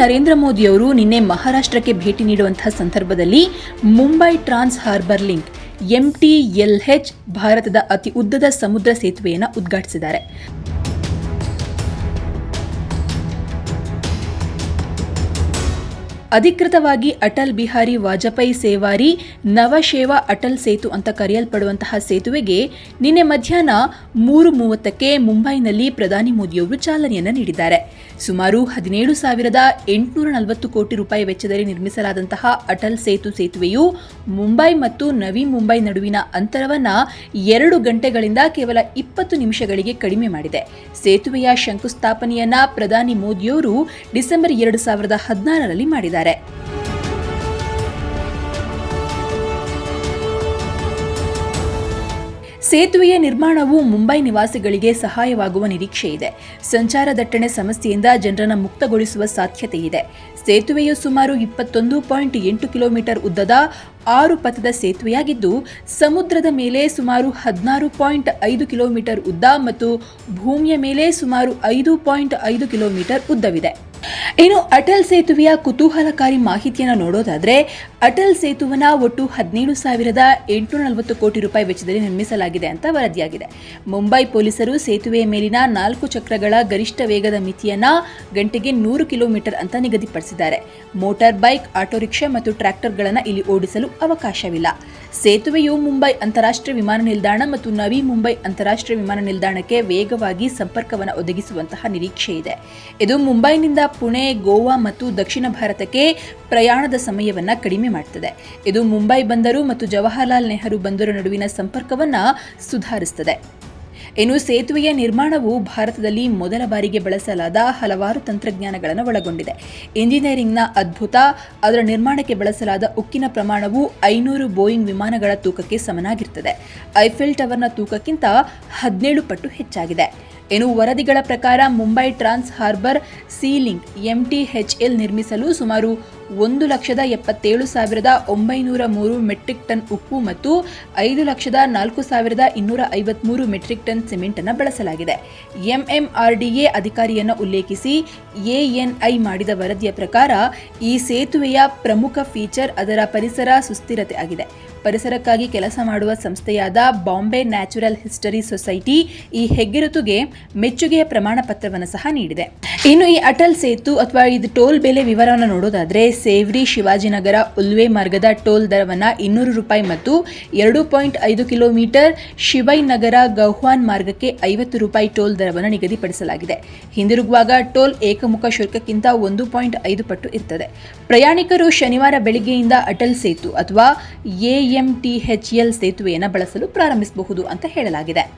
ನರೇಂದ್ರ ಮೋದಿಯವರು ನಿನ್ನೆ ಮಹಾರಾಷ್ಟ್ರಕ್ಕೆ ಭೇಟಿ ನೀಡುವಂತಹ ಸಂದರ್ಭದಲ್ಲಿ Mumbai trans harbour link MTLH ಭಾರತದ ಅತಿ ಉದ್ದದ ಸಮುದ್ರ ಸೇತುವೆಯನ್ನು ಉದ್ಘಾಟಿಸಿದ್ದಾರೆ. ಅಧಿಕೃತವಾಗಿ ಅಟಲ್ ಬಿಹಾರಿ ವಾಜಪೇಯಿ ಸೇವಾರಿ ನವಶೇವಾ ಅಟಲ್ ಸೇತು ಅಂತ ಕರೆಯಲ್ಪಡುವಂತಹ ಸೇತುವೆಗೆ ನಿನ್ನೆ ಮಧ್ಯಾಹ್ನ ಮೂರು ಮೂವತ್ತಕ್ಕೆ ಮುಂಬೈನಲ್ಲಿ ಪ್ರಧಾನಿ ಮೋದಿಯವರು ಚಾಲನೆಯನ್ನು ನೀಡಿದ್ದಾರೆ. ಸುಮಾರು ಹದಿನೇಳು ಸಾವಿರದ ಎಂಟುನೂರ ನಲವತ್ತು ಕೋಟಿ ರೂಪಾಯಿ ವೆಚ್ಚದಲ್ಲಿ ನಿರ್ಮಿಸಲಾದಂತಹ ಅಟಲ್ ಸೇತು ಸೇತುವೆಯು ಮುಂಬೈ ಮತ್ತು ನವಿ ಮುಂಬೈ ನಡುವಿನ ಅಂತರವನ್ನ ಎರಡು ಗಂಟೆಗಳಿಂದ ಕೇವಲ ಇಪ್ಪತ್ತು ನಿಮಿಷಗಳಿಗೆ ಕಡಿಮೆ ಮಾಡಿದೆ. ಸೇತುವೆಯ ಶಂಕುಸ್ಥಾಪನೆಯನ್ನ ಪ್ರಧಾನಿ ಮೋದಿಯವರು ಡಿಸೆಂಬರ್ ಎರಡು ಸಾವಿರದ ಹದಿನಾರರಲ್ಲಿ ಮಾಡಿದ್ದಾರೆ. ಸೇತುವೆಯ ನಿರ್ಮಾಣವು ಮುಂಬೈ ನಿವಾಸಿಗಳಿಗೆ ಸಹಾಯವಾಗುವ ನಿರೀಕ್ಷೆ ಇದೆ. ಸಂಚಾರ ದಟ್ಟಣೆ ಸಮಸ್ಯೆಯಿಂದ ಜನರನ್ನು ಮುಕ್ತಗೊಳಿಸುವ ಸಾಧ್ಯತೆ ಇದೆ ಸೇತುವೆಯು ಸುಮಾರು ಇಪ್ಪತ್ತೊಂದು ಪಾಯಿಂಟ್ ಎಂಟು ಕಿಲೋಮೀಟರ್ ಉದ್ದದ ಆರು ಪಥದ ಸೇತುವೆಯಾಗಿದ್ದು, ಸಮುದ್ರದ ಮೇಲೆ ಸುಮಾರು ಹದಿನಾರು ಪಾಯಿಂಟ್ ಐದು ಕಿಲೋಮೀಟರ್ ಉದ್ದ ಮತ್ತು ಭೂಮಿಯ ಮೇಲೆ ಸುಮಾರು ಐದು ಪಾಯಿಂಟ್ ಐದು ಕಿಲೋಮೀಟರ್ ಉದ್ದವಿದೆ. ಇನ್ನು ಅಟಲ್ ಸೇತುವೆಯ ಕುತೂಹಲಕಾರಿ ಮಾಹಿತಿಯನ್ನು ನೋಡೋದಾದ್ರೆ, ಅಟಲ್ ಸೇತುವನ ಒಟ್ಟು ಹದಿನೇಳು ಸಾವಿರದ ಎಂಟುನೂರ ನಲವತ್ತು ಕೋಟಿ ರೂಪಾಯಿ ವೆಚ್ಚದಲ್ಲಿ ನಿರ್ಮಿಸಲಾಗಿದೆ ಅಂತ ವರದಿಯಾಗಿದೆ. ಮುಂಬೈ ಪೊಲೀಸರು ಸೇತುವೆಯ ಮೇಲಿನ ನಾಲ್ಕು ಚಕ್ರಗಳ ಗರಿಷ್ಠ ವೇಗದ ಮಿತಿಯನ್ನ ಗಂಟೆಗೆ ನೂರು ಕಿಲೋಮೀಟರ್ ಅಂತ ನಿಗದಿಪಡಿಸಿದ್ದಾರೆ. ಮೋಟಾರ್ ಬೈಕ್, ಆಟೋ ರಿಕ್ಷಾ ಮತ್ತು ಟ್ರ್ಯಾಕ್ಟರ್ಗಳನ್ನು ಇಲ್ಲಿ ಓಡಿಸಲು ಅವಕಾಶವಿಲ್ಲ. ಸೇತುವೆಯು ಮುಂಬೈ ಅಂತಾರಾಷ್ಟ್ರೀಯ ವಿಮಾನ ನಿಲ್ದಾಣ ಮತ್ತು ನವಿ ಮುಂಬೈ ಅಂತಾರಾಷ್ಟ್ರೀಯ ವಿಮಾನ ನಿಲ್ದಾಣಕ್ಕೆ ವೇಗವಾಗಿ ಸಂಪರ್ಕವನ್ನು ಒದಗಿಸುವಂತಹ ನಿರೀಕ್ಷೆ ಇದೆ. ಇದು ಮುಂಬೈನಿಂದ ಪುಣೆ, ಗೋವಾ ಮತ್ತು ದಕ್ಷಿಣ ಭಾರತಕ್ಕೆ ಪ್ರಯಾಣದ ಸಮಯವನ್ನು ಕಡಿಮೆ ಮಾಡುತ್ತದೆ ಇದು ಮುಂಬೈ ಬಂದರು ಮತ್ತು ಜವಾಹರ್ಲಾಲ್ ನೆಹರು ಬಂದರು ನಡುವಿನ ಸಂಪರ್ಕವನ್ನು ಸುಧಾರಿಸುತ್ತದೆ ಇನ್ನು ಸೇತುವೆಯ ನಿರ್ಮಾಣವು ಭಾರತದಲ್ಲಿ ಮೊದಲ ಬಾರಿಗೆ ಬಳಸಲಾದ ಹಲವಾರು ತಂತ್ರಜ್ಞಾನಗಳನ್ನು ಒಳಗೊಂಡಿದೆ. ಇಂಜಿನಿಯರಿಂಗ್ನ ಅದ್ಭುತ, ಅದರ ನಿರ್ಮಾಣಕ್ಕೆ ಬಳಸಲಾದ ಉಕ್ಕಿನ ಪ್ರಮಾಣವು ಐನೂರು ಬೋಯಿಂಗ್ ವಿಮಾನಗಳ ತೂಕಕ್ಕೆ ಸಮನಾಗಿರುತ್ತದೆ ಐಫೆಲ್ ಟವರ್ನ ತೂಕಕ್ಕಿಂತ ಹದಿನೇಳು ಪಟ್ಟು ಹೆಚ್ಚಾಗಿದೆ. ಇನ್ನು ವರದಿಗಳ ಪ್ರಕಾರ ಮುಂಬೈ ಟ್ರಾನ್ಸ್ ಹಾರ್ಬರ್ ಸೀಲಿಂಗ್ ಎಂಟಿಎಚ್ಎಲ್ ನಿರ್ಮಿಸಲು ಸುಮಾರು ಒಂದು ಲಕ್ಷದ ಎಪ್ಪತ್ತೇಳು ಸಾವಿರದ ಒಂಬೈನೂರ ಮೂರು ಮೆಟ್ರಿಕ್ ಟನ್ ಉಪ್ಪು ಮತ್ತು ಐದು ಲಕ್ಷದ ನಾಲ್ಕು ಸಾವಿರದ ಇನ್ನೂರ ಐವತ್ಮೂರು ಮೆಟ್ರಿಕ್ ಟನ್ ಸಿಮೆಂಟ್ ಅನ್ನು ಬಳಸಲಾಗಿದೆ. ಎಂಎಂಆರ್ಡಿಎ ಅಧಿಕಾರಿಯನ್ನು ಉಲ್ಲೇಖಿಸಿ ಎಎನ್ಐ ಮಾಡಿದ ವರದಿಯ ಪ್ರಕಾರ ಈ ಸೇತುವೆಯ ಪ್ರಮುಖ ಫೀಚರ್ ಅದರ ಪರಿಸರ ಸುಸ್ಥಿರತೆ ಆಗಿದೆ. ಪರಿಸರಕ್ಕಾಗಿ ಕೆಲಸ ಮಾಡುವ ಸಂಸ್ಥೆಯಾದ ಬಾಂಬೆ ನ್ಯಾಚುರಲ್ ಹಿಸ್ಟರಿ ಸೊಸೈಟಿ ಈ ಹೆಗ್ಗಿರುತುಗೆ ಮೆಚ್ಚುಗೆಯ ಪ್ರಮಾಣ ಪತ್ರವನ್ನು ಸಹ ನೀಡಿದೆ. ಇನ್ನು ಈ ಅಟಲ್ ಸೇತು ಅಥವಾ ಇದು ಟೋಲ್ ಬೆಲೆ ವಿವರವನ್ನು ನೋಡೋದಾದ್ರೆ ಸೇವ್ರಿ ಶಿವಾಜಿನಗರ ಉಲ್ವೆ ಮಾರ್ಗದ ಟೋಲ್ ದರವನ್ನು ಇನ್ನೂರು ರೂಪಾಯಿ ಮತ್ತು ಎರಡು ಪಾಯಿಂಟ್ ಐದು ಕಿಲೋಮೀಟರ್ ಶಿವೈ ನಗರ ಗೌಹಾನ್ ಮಾರ್ಗಕ್ಕೆ ಐವತ್ತು ರೂಪಾಯಿ ಟೋಲ್ ದರವನ್ನು ನಿಗದಿಪಡಿಸಲಾಗಿದೆ. ಹಿಂದಿರುಗುವಾಗ ಟೋಲ್ ಏಕಮುಖ ಶುಲ್ಕಕ್ಕಿಂತ ಒಂದು ಪಾಯಿಂಟ್ ಐದು ಪಟ್ಟು ಇರ್ತದೆ. ಪ್ರಯಾಣಿಕರು ಶನಿವಾರ ಬೆಳಿಗ್ಗೆಯಿಂದ ಅಟಲ್ ಸೇತು ಅಥವಾ ಎಎಂಟಿಎಚ್ಎಲ್ ಸೇತುವೆಯನ್ನು ಬಳಸಲು ಪ್ರಾರಂಭಿಸಬಹುದು ಅಂತ ಹೇಳಲಾಗಿದೆ.